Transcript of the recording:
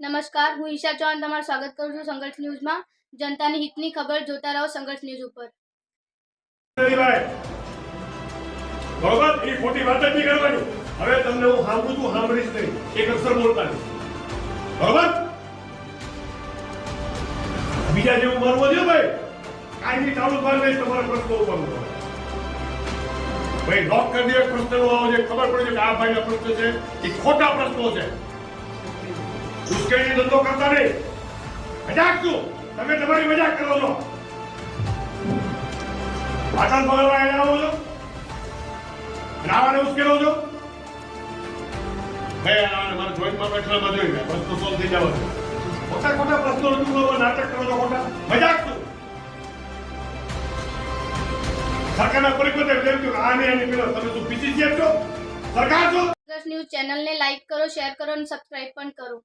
નમસ્કાર, હું ઈશા ચૌહાણ તમારું સ્વાગત કરું છું સંઘર્ષ ન્યૂઝમાં. જનતાની હિતની ખબર જોતા રહો સંઘર્ષ ન્યૂઝ ઉપર. જ હવે તમને હું સાંભળું છું, સાંભળીશ નહીં. એક અક્ષર બોલતા નહીં બરોબર બીજા જેવું મારવો દો ભાઈ, કાયમી ચાલુ નહીં તમારા પ્રશ્નો ઉપર ભાઈ લોક કરી દે પ્રશ્નનો આવો છે ખબર પડે કે આ ભાઈના પ્રશ્ન છે, એ ખોટા પ્રશ્નો છે. ઉશ્કેરણી ધંધો કરતા નહીં. મજાક શું તમે તમારી મજાક કરો છો. પાટણ પગલવા એને આવો છો. નાવાને ઉશ્કેરો છો. છે નાટક છો મજાક શું સરકારના પરિપત્ર જેમ તમે શું પીસીસીએફ છો સરકાર છો ન્યૂઝ ન્યૂઝ ચેનલને લાઈક કરો શેર કરો અને સબસ્ક્રાઇબ પણ કરો.